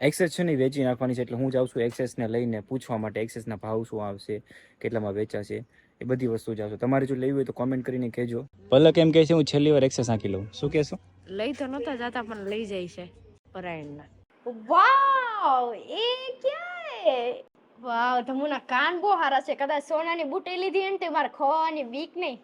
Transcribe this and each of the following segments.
Access છે ને વેચી નાખવાની છે એટલે હું જાઉં છું એક્સેસને લઈને પૂછવા માટે એક્સેસના ભાવ શું આવશે કેટલામાં વેચાશે એ બધી વસ્તુ જાઉં છું. તમારે જો લેવી હોય તો કોમેન્ટ કરીને કહેજો. પલક એમ કહે છે હું છેલ્લી વાર એક્સેસ નાખી લઉં. શું કહેશો? લઈ તો નહોતા જતા પણ લઈ જાય છે પરાયણના. વાવ! એ ક્યાં હે વાવ તમુના કાન બહુ સારા છે. કદાચ સોનાની બુટી લીધી ને તે મારે ખોવાની બીક નહીં.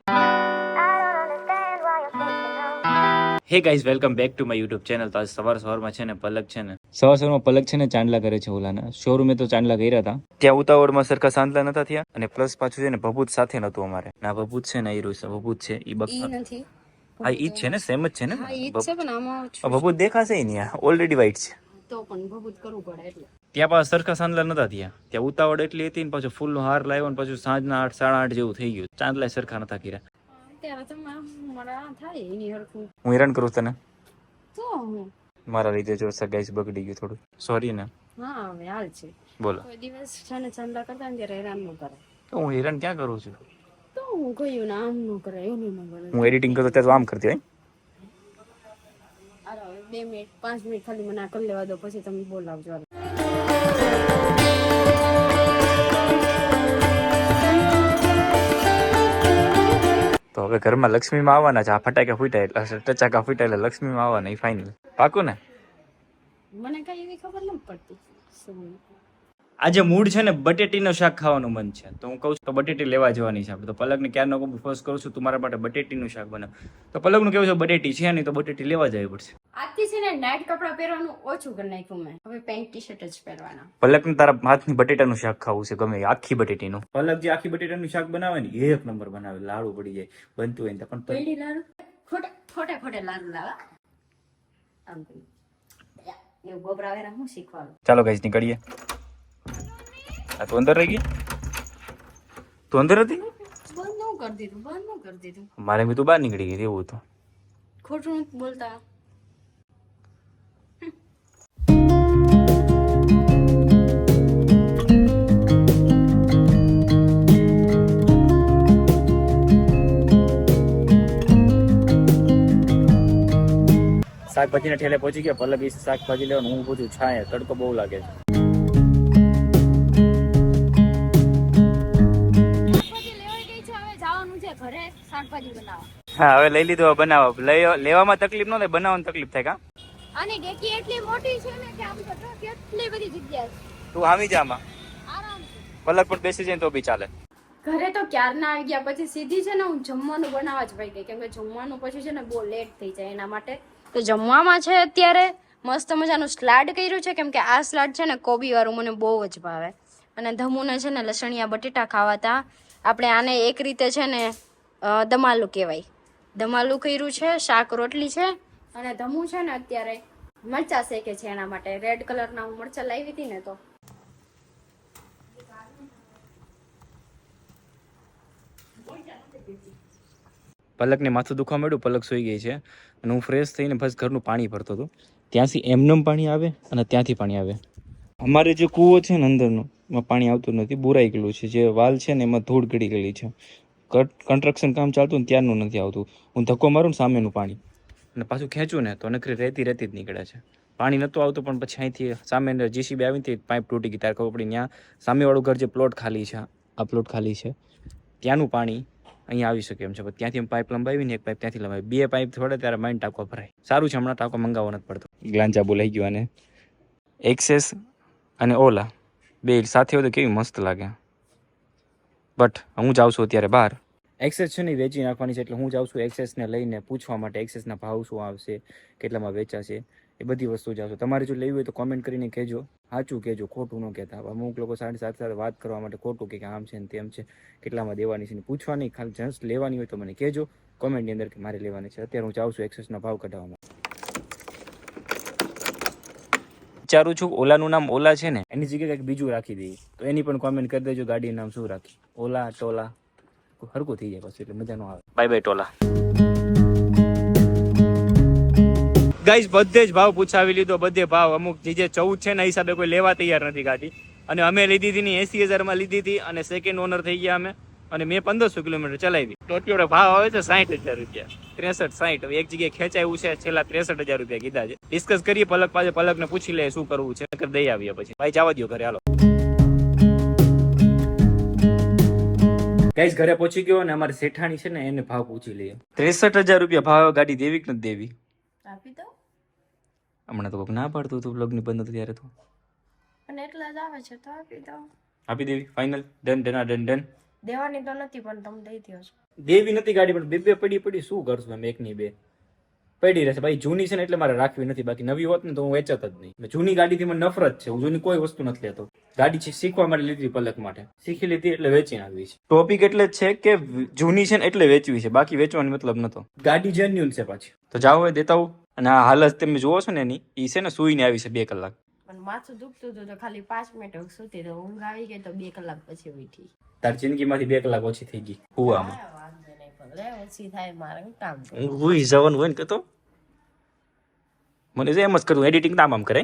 Hey guys welcome back to my YouTube channel તો આજ સવાર સવારમાં છે ને પલક છે ને. સવાર સવારમાં પલક છે ને ચાંદલા કરે છે ઓલાના. શોરૂમે તો ચાંદલા કર્યા હતા. ત્યાં ઉતાવળમાં સરખા ચાંદલા નતા થયા અને પ્લસ પાછું છે ને ભભૂત સાથે નતું અમારે. ના ભભૂત છે ને એ રહ્યું છે ભભૂત છે ઈ બક હા ઈ જ છે ને સેમ જ છે ને? ભભૂત દેખાશે ઈ નહીં ઓલરેડી વાઈટ છે. તો પણ ભભૂત કરવું પડે એટલે. ત્યાં પાછા સરખા સાંદલા નતા થયા. ત્યાં ઉતાવળ એટલી હતી ને પાછું ફૂલનો હાર લાવ્યો ને પાછું સાંજના આઠ સાડા આઠ જેવું થઈ ગયું. ચાંદલા સરખા નતા કર્યા. અત્યારે તો મારા થાય એની હરખું. હું હેરાન કરું તને. તો હું. મારા લીધે જો ગાઈસ બગડી ગયું થોડું. સોરી ને. હા હવે હાલ છે. બોલો. કોઈ દિવસ છે ને ચાંદલા કરતા ને ત્યારે હેરાન ન કરે. તો હું હેરાન ક્યાં કરું છું? તો હું કહ્યું ને આમ ન કરે એવું ન કરે હું એડિટિંગ કરતો ત્યારે આમ કરતી હોય બે મિનિટ પાંચ મિનિટ ખાલી મને આ કરી લેવા દો પછી તમે બોલાવજો. તો હવે ઘરમાં લક્ષ્મીમાં આવવાના છે. આ ફટાકા ફૂટ્યા એટલે ટચાકા ફૂટ્યા એટલે લક્ષ્મીમાં આવવાના એ ફાઇનલ પાકું ને મને કઈ એવી ખબર નથી પડતી. આજે મૂડ છે ને બટેટીનો શાક ખાવાનું મન છે. તો હું કહું છું તો બટેટી લેવા જવાની છે આપણે. તો પલકને ક્યારનો ફોર્સ કરું છું તું મારા માટે બટેટીનું શાક બનાવ. તો પલકનું કેવું છે બટેટી છે નહીં તો બટેટી લેવા જવી પડશે. આજથી છે ને નાઇટ કપડાં પહેરવાનું ઓછું કરી નાખ્યું મેં. હવે પેન્ટ ટી શર્ટ જ પહેરવાના. પલકને તારા હાથની બટેટાનું શાક ખાવું છે ગમે આખી બટેટીનું. પલક જે આખી બટેટાનું શાક બનાવે ને એક નંબર બનાવે. લાડુ પડી જાય બનતું હોય ને પણ પેલી લાડુ? ખોટે ખોટે ખોટે લાડુ લાવા. આમ એવું ગોબરાવેરા હું શીખવાનું ચાલો ગાઈસ નીકળીએ. આ તું અંદર રહી ગઈ? તું અંદર હતી? બંધ ન કરી દીધું બંધ ન કરી દીધું. મારે મેં તું બહાર નીકળી ગઈ એવું હતું. ખોટું બોલતા. શાકભાજીના ઠેલે પહોંચી ગયા. ઈ શાકભાજી લેવાનું. હું પૂછું છાંય તડકો બહુ લાગે છે. હા હવે લઈ લીધો બનાવો. લઈ લેવામાં તકલીફ ન થાય બનાવવાની તકલીફ થાય કા? અને ડેકી એટલી મોટી છે ને કે આમ તો કેટલી બધી જગ્યા છે તું હામી જામાં પલક પણ બેસી જાય તો બી ચાલે. ઘરે તો ક્યારના આવી ગયા? પછી સીધી છે ને હું જમવાનું બનાવવા જ ભાઈ ગઈ. કેમ કે જમવાનું પછી છે ને બહુ લેટ થઈ જાય એના માટે. તો જમવામાં છે અત્યારે મસ્ત મજાનું સ્લાડ કર્યું છે. કેમ કે આ સ્લાડ છે ને કોબી વાળું મને બહુ જ ભાવે. અને ધમુને છે ને લસણિયા બટેટા ખાવાતા. આપણે આને એક રીતે છે ને દમાલું કહેવાય. દમાલું કર્યું છે, શાક રોટલી છે અને ધમુ છે ને અત્યારે મરચા શેકે છે એના માટે. રેડ કલરના હું મરચા લાવી હતી ને તો. પલકને માથું દુખવા માંડ્યું, પલક સૂઈ ગઈ છે. અને હું ફ્રેશ થઈને બસ ઘરનું પાણી ભરતો હતો. ત્યાંથી એમનેમ પાણી આવે અને ત્યાંથી પાણી આવે. અમારે જે કૂવો છે ને અંદરનો, એમાં પાણી આવતું નથી, બુરાઈ ગયેલું છે. જે વાલ છે ને એમાં ધૂળ ગળી ગયેલી છે. કન્સ્ટ્રક્શન કામ ચાલતું ને ત્યારનું નથી આવતું. હું ધક્કો મારું ને સામેનું પાણી. અને પાછું ખેંચું ને તો નખરી રહેતી રહેતી જ નીકળે છે. પાણી નહોતું આવતું પણ પછી અહીંથી સામે જીસીબી આવી હતી પાઇપ તૂટી ગઈ. ત્યારે ખબર પડી ત્યાં સામેવાળું ઘર જે પ્લોટ ખાલી છે. આ પ્લોટ ખાલી છે. ત્યાંનું પાણી અહીંયા આવી શકે એમ છે. પણ ત્યાંથી પાઇપ લંબાવી ને એક પાઇપ ત્યાંથી લંબાવી બે પાઇપ થોડે ત્યારે માઇન્ડ ટાંકો ભરાય. સારું છે હમણાં ટાંકો મંગાવવો નથી પડતો. ગ્લાંચા બોલાઈ ગયો અને એક્સેસ અને ઓલા બે સાથે હોય તો કેવી મસ્ત લાગે. બટ હું જાઉં છું અત્યારે બહાર. એક્સેસ છે ને વેચી નાખવાની છે એટલે હું જાઉં છું એક્સેસને લઈને પૂછવા માટે એક્સેસના ભાવ શું આવશે, કેટલામાં વેચાશે, એ બધી વસ્તુ જાઉં તમારે જો લેવી હોય તો કોમેન્ટ કરીને કહેજો. સાચું કહેજો, ખોટું ન કહેતા અમુક લોકો સાથે સાથે સાથે વાત કરવા માટે ખોટું કે આમ છે ને તેમ છે, કેટલામાં દેવાની છે ને પૂછવાની, ખાલી જસ્ટ લેવાની હોય તો મને કહેજો. કોમેન્ટની અંદર કે મારે લેવાની છે. અત્યારે હું જાઉં છું એક્સેસના ભાવ કઢાવવામાં વિચારું છું ઓલાનું નામ ઓલા છે ને એની જગ્યાએ કંઈક બીજું રાખી દઈએ. તો એની પણ કોમેન્ટ કરી દેજો ગાડીનું નામ શું રાખી. ઓલા ટોલા. હરકું થઈ જાય પછી એટલે મજા ન આવે. Bye bye ટોલા. ગાઈઝ બધે જ ભાવ પૂછાવી લીધો બધે ભાવ. અમુક જે જે ચૌદ છે ને હિસાબે કોઈ લેવા તૈયાર નથી ગાડી. અને અમે લીધી હતી ને એસી હજારમાં લીધી હતી અને સેકન્ડ ઓનર થઈ ગયા અમે. અને મેં પંદરસો કિલોમીટર ચલાવી. તો ભાવ આવે છે સાહીઠ હજાર રૂપિયા. ત્રેસઠ સાઠ એક જગ્યાએ ખેંચાયું છે છેલ્લા ત્રેસઠ હજાર રૂપિયા કીધા છે. ડિસ્કસ કરીએ પલક પાસે પલકને પૂછી લે શું કરવું છે. નકર દઈ આવીએ પછી. ભાઈ જવા દો ઘરે હાલો. ગાઈસ ઘરે પહોંચી ગયો અને અમારી શેઠાણી છે ને એને ભાવ પૂછી લઈએ. ત્રેસઠ હજાર રૂપિયા ભાવ ગાડી દેવી કે નથી દેવી? આપી દો હમણાં તો કોઈક ના પાડતું હતું લગ્ન બંધ હતું ત્યારે તો. પણ એટલા જ આવે છે તો આપી દો આપી દેવી ફાઇનલ ડન ડન આ ડન ડન. દેવાની તો નથી પણ તમે દઈ દો છો. દેવી નથી ગાડી પણ બે બે પડી પડી શું કરશું એમ એકની બે? પડી રહેશે. ભાઈ જૂની છે ને એટલે મારે રાખવી નથી બાકી નવી હોત ને તો હું વેચત જ નહીં. જૂની ગાડીથી મને નફરત છે હું જૂની કોઈ વસ્તુ નથી લેતો. ગાડી છે શીખવા માટે લીધી પલક માટે. શીખી લીધી એટલે વેચી નાખવી છે. ટોપિક એટલે છે કે જૂની છે ને એટલે વેચવી છે બાકી વેચવાનો મતલબ નતો. ગાડી જેન્યુન છે પાછી. તો જાઓ એ દેતા અને આ હાલત તમે જુઓ છો ને એની એ છે ને સુઈને આવી છે બે કલાક. પણ માથું દુખતું હતું તો ખાલી પાંચ મિનિટ સુતી તો ઊંઘ આવી ગઈ તો બે કલાક પછી ઉઠી. તાર જિંદગીમાંથી બે કલાક ઓછી થઈ ગઈ કુવામાં વાંધો નહીં પણ લે ઓછી થાય મારે હું કામ હું જવાનું હોય ને કે તો? મને તો એમ જ કરું એડિટિંગ નામ આમ કરે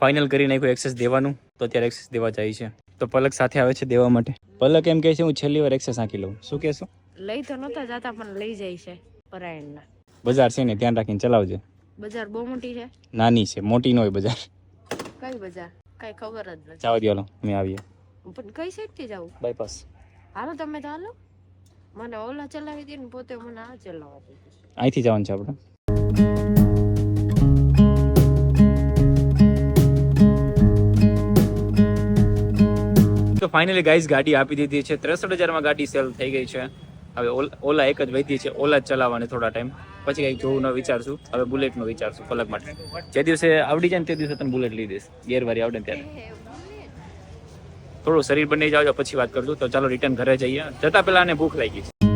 ફાઇનલ કરી નાખ્યું એક્સેસ દેવાનું તો અત્યારે એક્સેસ દેવા જાય છે. તો પલક સાથે આવે છે દેવા માટે. પલક એમ કહે છે હું છેલ્લી વાર એક્સેસ આંકી લઉં. શું કહેશું લઈ તો નતા જતા પણ લઈ જાય છે પરાયણના. બજાર છે ને ધ્યાન રાખીને ચલાવજે. બજાર બહુ મોટી છે? નાની છે મોટી નોય બજાર. કઈ બજાર? કઈ ખબર જ નથી. જાવ દો હાલો આવીએ. પણ કઈ સાઈડથી જાવ? બાયપાસ હાલો તમે તો હાલો. મને ઓલા ચલાવી દે ને પોતે મને આ ચલાવવા દે. અહીંથી જવાનું છે આપણે. તો ફાઇનલી ગાઈઝ ગાડી આપી દીધી છે. ત્રેસઠ હજારમાં ગાડી સેલ થઈ ગઈ છે. હવે ઓલા એક જ વધી છે ઓલા જ ચલાવવાની થોડા ટાઈમ પછી કંઈક જોવું ન વિચારશું. હવે બુલેટનું વિચારશું પલક માટે. જે દિવસે આવડી જાય ને તે દિવસે તને બુલેટ લઈ દઈશ. ગેરવારી આવડે ત્યારે. થોડું શરીર બની જાવ પછી વાત કરજો તો ચાલો રિટર્ન ઘરે જઈએ. જતા પેલા આને ભૂખ લાગી છે.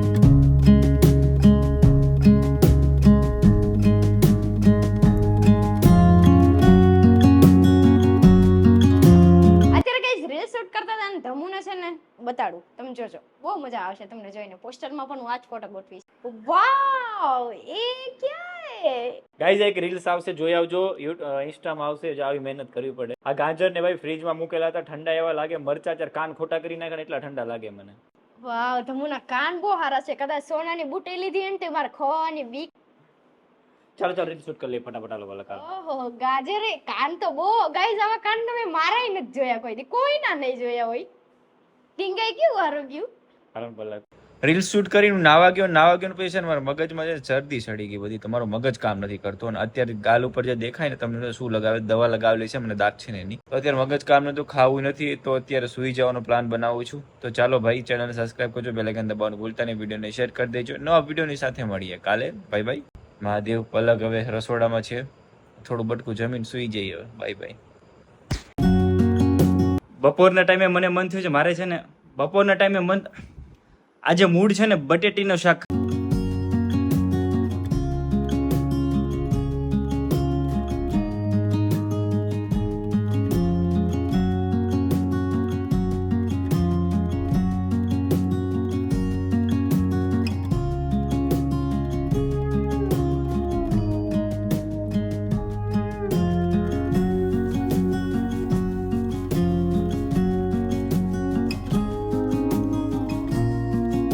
ને બતાડું તમે જોજો. બહુ મજા આવશે તમને જોઈને. પોસ્ટરમાં પણ હું આ જ ફોટો ગોઠવીશ. વાવ એ ક્યાં ગાઈઝ એક રીલ્સ આવશે. જોઈ આવજો. ઇન્સ્ટામાં આવશે. જો આવી મહેનત કરવી પડે. આ ગાજર ને ભાઈ ફ્રીજમાં મૂકેલા હતા. ઠંડા એવા લાગે. મરચા ચાર કાન ખોટા કરી નાખે એટલા ઠંડા લાગે મને. વાવ ધમુના કાન બહુ સારા છે. કદાચ સોનાની બુટી લીધી ને તે મારે ખોવાની બીક ચાલો ચાલો રીલ શૂટ કરી લઈએ. ફટાફટ હાલો વાલા ઓહો ગાજરે. કાન તો બહુ ગાઈઝ આવા કાન તમે મારાય નથી જોયા કોઈ દી. કોઈ ના નહીં જોયા હોય. ટીંગાઈ કેવું હારું ગયું? કારણ ભલા. રીલ શૂટ કરીને નાવા ગયો નાવા ગયો પછી છે ને મારા મગજમાં છે શરદી ચડી ગઈ બધી. તમારો મગજ કામ નથી કરતો અને અત્યારે ગાલ ઉપર જે દેખાય ને તમને શું લગાવે? દવા લગાવેલી છે મને દાંત છે ને એની. તો અત્યારે મગજ કામ નતું ખાવું નથી, તો અત્યારે સુઈ જવાનો પ્લાન બનાવું છું. તો ચાલો ભાઈ ચેનલને સબસ્ક્રાઇબ કરજો બેલાઇકન દબાવવાનું ભૂલતા નહીં વિડીયોને શેર કરી દેજો. નવા વિડીયોની સાથે મળીએ કાલે. ભાઈ ભાઈ મહાદેવ પલક હવે રસોડામાં છે. થોડું બટકું જમીન સુઈ જઈએ બાય બાય બપોરના ટાઈમે મને મન થયું છે, મારે છે ને બપોરના ટાઈમે મન આજે મૂડ છે ને બટેટીનો શાક